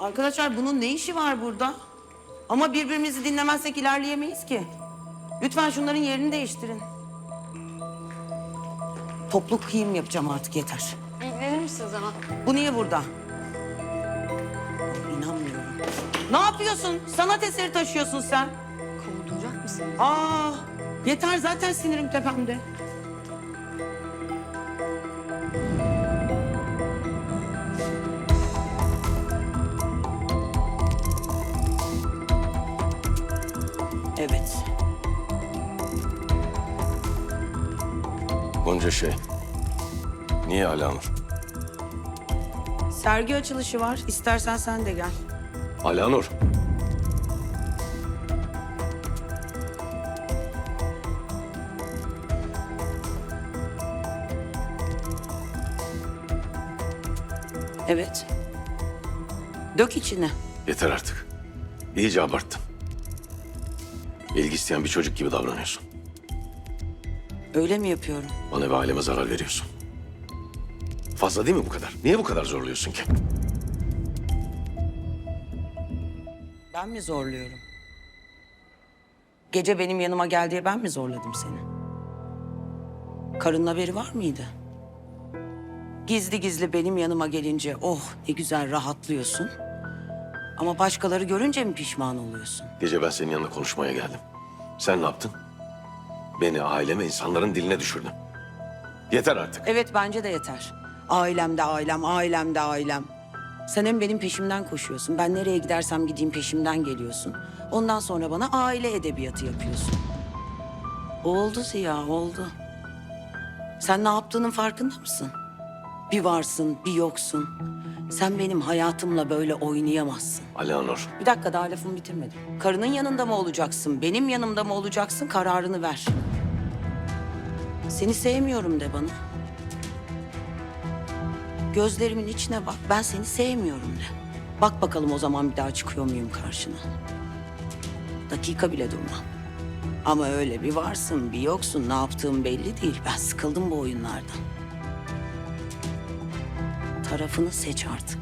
Arkadaşlar bunun ne işi var burada? Ama birbirimizi dinlemezsek ilerleyemeyiz ki. Lütfen şunların yerini değiştirin. Toplu kıyım yapacağım artık yeter. İlgilenir misiniz ama? Bu niye burada? İnanmıyorum. Ne yapıyorsun? Sanat eseri taşıyorsun sen. Kovduracak mısın? Aa, yeter zaten sinirim tepemde. Evet. Bunca şey. Niye Alanur? Sergi açılışı var. İstersen sen de gel. Alanur. Evet. Dök içine. Yeter artık. İyice abarttın. İlgi isteyen bir çocuk gibi davranıyorsun. Öyle mi yapıyorum? Bana ve aileme zarar veriyorsun. Fazla değil mi bu kadar? Niye bu kadar zorluyorsun ki? Ben mi zorluyorum? Gece benim yanıma gel diye ben mi zorladım seni? Karının haberi var mıydı? Gizli gizli benim yanıma gelince oh ne güzel rahatlıyorsun. Ama başkaları görünce mi pişman oluyorsun? Gece ben senin yanına konuşmaya geldim. Sen ne yaptın? Beni, aileme, insanların diline düşürdün. Yeter artık. Evet bence de yeter. Ailem de ailem, ailem de ailem. Sen hem benim peşimden koşuyorsun. Ben nereye gidersem gideyim peşimden geliyorsun. Ondan sonra bana aile edebiyatı yapıyorsun. Oldu Ziya, oldu. Sen ne yaptığının farkında mısın? Bir varsın, bir yoksun. Sen benim hayatımla böyle oynayamazsın. Alanur. Bir dakika daha lafımı bitirmedim. Karının yanında mı olacaksın, benim yanımda mı olacaksın kararını ver. Seni sevmiyorum de bana. Gözlerimin içine bak, ben seni sevmiyorum de. Bak bakalım o zaman bir daha çıkıyor muyum karşına. Dakika bile durma. Ama öyle bir varsın, bir yoksun, ne yaptığım belli değil. Ben sıkıldım bu oyunlardan. Tarafını seç artık.